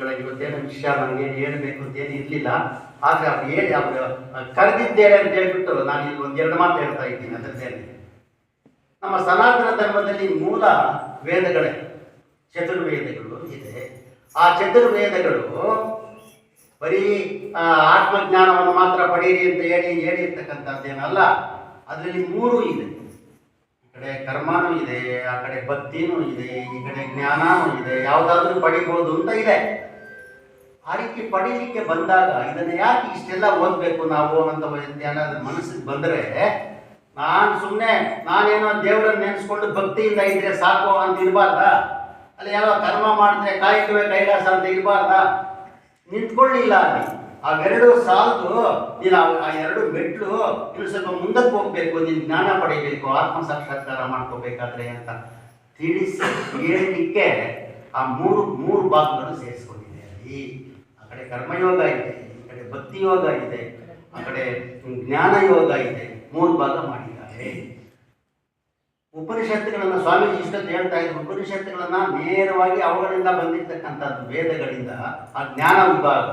ಕಡೆ ಇವತ್ತೇನು ವಿಷಯ ನನಗೆ ಹೇಳಬೇಕು ಅಂತ ಏನು ಇರಲಿಲ್ಲ. ಆದರೆ ಅವ್ರು ಹೇಳಿ, ಅವರು ಕರೆದಿದ್ದೇನೆ ಅಂತ ಹೇಳ್ಬಿಟ್ಟು ನಾನು ಇಲ್ಲಿ ಒಂದೆರಡು ಮಾತು ಹೇಳ್ತಾ ಇದ್ದೀನಿ ಅದರದ್ದೇನೆ ನಮ್ಮ ಸನಾತನ ಧರ್ಮದಲ್ಲಿ ಮೂಲ ವೇದಗಳೇ, ಚತುರ್ವೇದಗಳು ಇದೆ. ಆ ಚತುರ್ವೇದಗಳು ಬರೀ ಆತ್ಮಜ್ಞಾನವನ್ನು ಮಾತ್ರ ಪಡೀರಿ ಅಂತ ಹೇಳಿ ಹೇಳಿರ್ತಕ್ಕಂಥದ್ದೇನಲ್ಲ, ಅದರಲ್ಲಿ ಮೂರು ಇದೆ. ಕಡೆ ಕರ್ಮನೂ ಇದೆ, ಆ ಕಡೆ ಭಕ್ತಿನೂ ಇದೆ, ಈ ಕಡೆ ಜ್ಞಾನನೂ ಇದೆ, ಯಾವುದಾದ್ರೂ ಪಡಿಬೋದು ಅಂತ ಇದೆ. ಆ ರೀತಿ ಪಡೀಲಿಕ್ಕೆ ಬಂದಾಗ ಇದನ್ನ ಯಾಕೆ ಇಷ್ಟೆಲ್ಲ ಓದಬೇಕು ನಾವು ಅಂತ ಏನಾದ್ರೂ ಮನಸ್ಸಿಗೆ ಬಂದರೆ, ನಾನು ಸುಮ್ಮನೆ ನಾನೇನೋ ದೇವರನ್ನ ನೆನೆಸ್ಕೊಂಡು ಭಕ್ತಿಯಿಂದ ಇದ್ರೆ ಸಾಕು ಅಂತ ಇರಬಾರ್ದ? ಅಲ್ಲಿ ಯಾವ ಕರ್ಮ ಮಾಡಿದ್ರೆ ಕಾಯಕವೇ ಕೈಲಾಸ ಅಂತ ಇರಬಾರ್ದ? ನಿಂತ್ಕೊಳ್ಳಿಲ್ಲ ಅಲ್ಲಿ. ಅವೆರಡು ಸಾಲದು ನೀನು ಆ- ಎರಡು ಮೆಟ್ಲು ಇನ್ನು ಸ್ವಲ್ಪ ಮುಂದಕ್ಕೆ ಹೋಗ್ಬೇಕು, ನೀನು ಜ್ಞಾನ ಪಡಿಬೇಕು, ಆತ್ಮ ಸಾಕ್ಷಾತ್ಕಾರ ಮಾಡ್ಕೋಬೇಕಾದ್ರೆ ಅಂತ ತಿಳಿಸಿ ಹೇಳಲಿಕ್ಕೆ ಆ ಮೂರು ಮೂರು ಭಾಗಗಳು ಸೇರಿಸ್ಕೊಂಡಿದೆ. ಅಲ್ಲಿ ಆ ಕಡೆ ಕರ್ಮಯೋಗ ಇದೆ, ಈ ಕಡೆ ಭಕ್ತಿ ಯೋಗ ಇದೆ, ಆ ಕಡೆ ಜ್ಞಾನ ಯೋಗ ಇದೆ, ಮೂರು ಭಾಗ ಮಾಡಿದ್ದಾರೆ. ಉಪನಿಷತ್ತುಗಳನ್ನು ಸ್ವಾಮೀಜಿ ಇಷ್ಟೊತ್ತು ಹೇಳ್ತಾ ಇದ್ರು. ಉಪನಿಷತ್ತುಗಳನ್ನು ನೇರವಾಗಿ ಅವುಗಳಿಂದ ಬಂದಿರತಕ್ಕಂಥದ್ದು ವೇದಗಳಿಂದ, ಆ ಜ್ಞಾನ ವಿಭಾಗ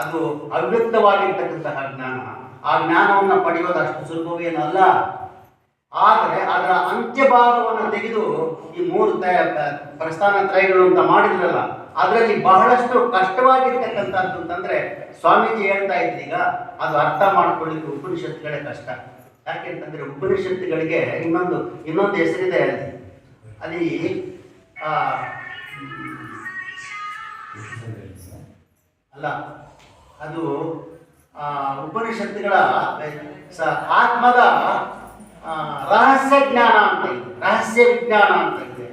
ಅದು ಅವ್ಯಕ್ತವಾಗಿರ್ತಕ್ಕಂತಹ ಜ್ಞಾನ. ಆ ಜ್ಞಾನವನ್ನು ಪಡೆಯೋದು ಅಷ್ಟು ಸುಲಭವೇನಲ್ಲ. ಆದರೆ ಅದರ ಅಂತ್ಯಭಾಗವನ್ನು ತೆಗೆದು ಈ ಮೂರು ತಯ ಪ್ರಸ್ಥಾನ ತ್ರಯಗಳು ಅಂತ ಮಾಡಿದ್ರಲ್ಲ, ಅದರಲ್ಲಿ ಬಹಳಷ್ಟು ಕಷ್ಟವಾಗಿರ್ತಕ್ಕಂಥದ್ದು ಅಂತಂದ್ರೆ ಸ್ವಾಮೀಜಿ ಹೇಳ್ತಾ ಇದ್ರೀಗ ಅದು ಅರ್ಥ ಮಾಡ್ಕೊಳ್ಳಿಕ್ಕೆ ಉಪನಿಷತ್ತುಗಳೇ ಕಷ್ಟ. ಯಾಕೆಂತಂದ್ರೆ ಉಪನಿಷತ್ತುಗಳಿಗೆ ಇನ್ನೊಂದು ಇನ್ನೊಂದು ಹೆಸರಿದೆ ಅಲ್ಲಿ. ಅಲ್ಲ ಅದು ಉಪನಿಷತ್ತುಗಳ ಆತ್ಮದ ರಹಸ್ಯ ಜ್ಞಾನ ಅಂತ ಇದೆ. ರಹಸ್ಯ ವಿಜ್ಞಾನ ಅಂತ ಇದೆ.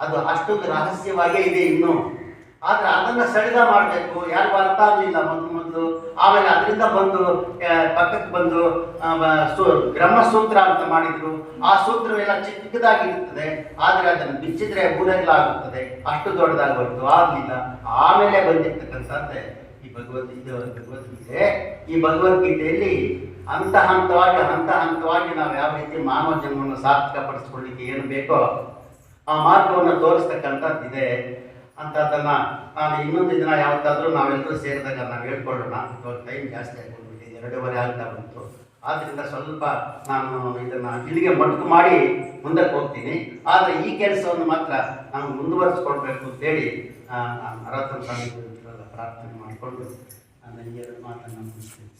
ಅದು ಅಷ್ಟೊಂದು ರಹಸ್ಯವಾಗೇ ಇದೆ ಇನ್ನು. ಆದ್ರೆ ಅದನ್ನ ಸಡಿಲ ಮಾಡಬೇಕು. ಯಾರು ಅರ್ಥ ಆಗಲಿಲ್ಲ ಮೊದಲು ಮೊದಲು. ಆಮೇಲೆ ಅದರಿಂದ ಬಂದು ಪಕ್ಕಕ್ಕೆ ಬಂದು ಬ್ರಹ್ಮಸೂತ್ರ ಅಂತ ಮಾಡಿದ್ರು. ಆ ಸೂತ್ರವೆಲ್ಲ ಚಿಕ್ಕದಾಗಿರುತ್ತದೆ. ಆದರೆ ಅದನ್ನು ಬಿಚ್ಚಿದ್ರೆ ಆಗುತ್ತದೆ ಅಷ್ಟು ದೊಡ್ಡದಾಗಿ ಬಂತು ಆಗಲಿಲ್ಲ. ಆಮೇಲೆ ಬಂದಿರ್ತಕ್ಕಂಥದ್ದೇ ಈ ಭಗವದ್ಗೀತೆ ಭಗವದ್ಗೀತೆ, ಈ ಭಗವದ್ಗೀತೆಯಲ್ಲಿ ಹಂತ ಹಂತವಾಗಿ ಹಂತ ಹಂತವಾಗಿ ನಾವು ಯಾವ ರೀತಿ ಮಾನವ ಜನ್ಮವನ್ನು ಸಾರ್ಥಕಪಡಿಸ್ಕೊಳ್ಳಿಕ್ಕೆ ಏನು ಬೇಕೋ ಆ ಮಾರ್ಗವನ್ನು ತೋರಿಸ್ತಕ್ಕಂಥದ್ದಿದೆ ಅಂಥದ್ದನ್ನು ನಾನು ಇನ್ನೊಂದು ದಿನ ಯಾವತ್ತಾದರೂ ನಾವೆಲ್ಲರೂ ಸೇರಿದಾಗ ನಾವು ಹೇಳ್ಕೊಳ್ಳೋಣ. ಇವಾಗ ಟೈಮ್ ಜಾಸ್ತಿ ಆಗಿಬಿಟ್ಟಿದೆ ಎರಡೂವರೆ ಆಗ್ತಾ ಬಂತು. ಆದ್ದರಿಂದ ಸ್ವಲ್ಪ ನಾನು ಇದನ್ನು ಇಲ್ಲಿಗೆ ಮಟ್ಕು ಮಾಡಿ ಮುಂದಕ್ಕೆ ಹೋಗ್ತೀನಿ. ಆದರೆ ಈ ಕೆಲಸವನ್ನು ಮಾತ್ರ ನಾನು ಮುಂದುವರಿಸ್ಕೊಳ್ಬೇಕು ಅಂತೇಳಿ ನರೋತ್ತಮ ಸ್ವಾಮಿ ಪ್ರಾರ್ಥನೆ ಮಾಡಿಕೊಂಡು ನಾನು ಈ ಎರಡು ಮಾತನ್ನು ಮುಗಿಸ್ತೀನಿ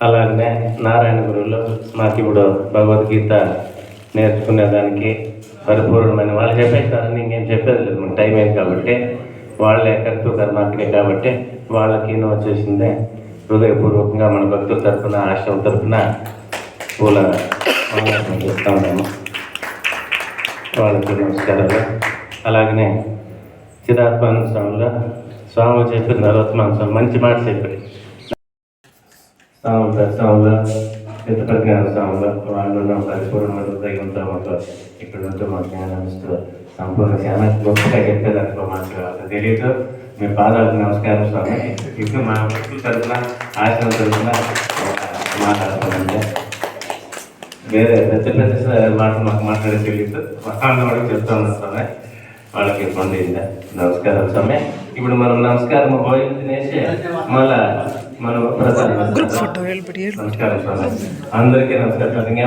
అలాగనే నారాయణ గురువులు మాకు ఇప్పుడు భగవద్గీత నేర్చుకునే దానికి పరిపూర్ణమైన వాళ్ళు చెప్పేస్తారని ఇంకేం చెప్పేది లేదు మనకు టైం అయింది కాబట్టి వాళ్ళే కర్తృ కర్మాకిని కాబట్టి వాళ్ళకి వచ్చేసిందే. హృదయపూర్వకంగా మన భక్తుల తరపున ఆశ్రమం తరఫున పూల చేస్తూ ఉన్నాము. వాళ్ళకి నమస్కారాలు. అలాగనే చిదాత్మాన స్వామిలో స్వామి చెప్పిన నరోత్మాన స్వామి మంచి మాట చెప్పారు స్వాములు స్వాములు చిత్త ప్రజ్ఞాన స్వాములు వాళ్ళు ఉన్న పరిపూర్ణ హృదయంతో మాకు ఇక్కడ ఉంటూ మాకు జ్ఞానం ఇస్తారు సంపూర్ణ చాలా గొప్పగా చెప్పేది అందులో మాకు అసలు తెలియదు. మీ పాదాలకు నమస్కారం స్వామి. ఇప్పుడు మా భక్తుల తరఫున ఆశ్రమం తరఫున మాట్లాడుతామంటే వేరే పెద్ద పెద్ద మాటలు మాకు మాట్లాడే తెలియదు. మహాన్ని కూడా చెప్తాను స్వామి. వాళ్ళకి ఇబ్బంది నమస్కారం స్వామి. ఇప్పుడు మనం నమస్కారం భోజనం తినేసి మళ్ళా మనం ప్రసాదం నమస్కారం స్వామి. అందరికీ నమస్కారం.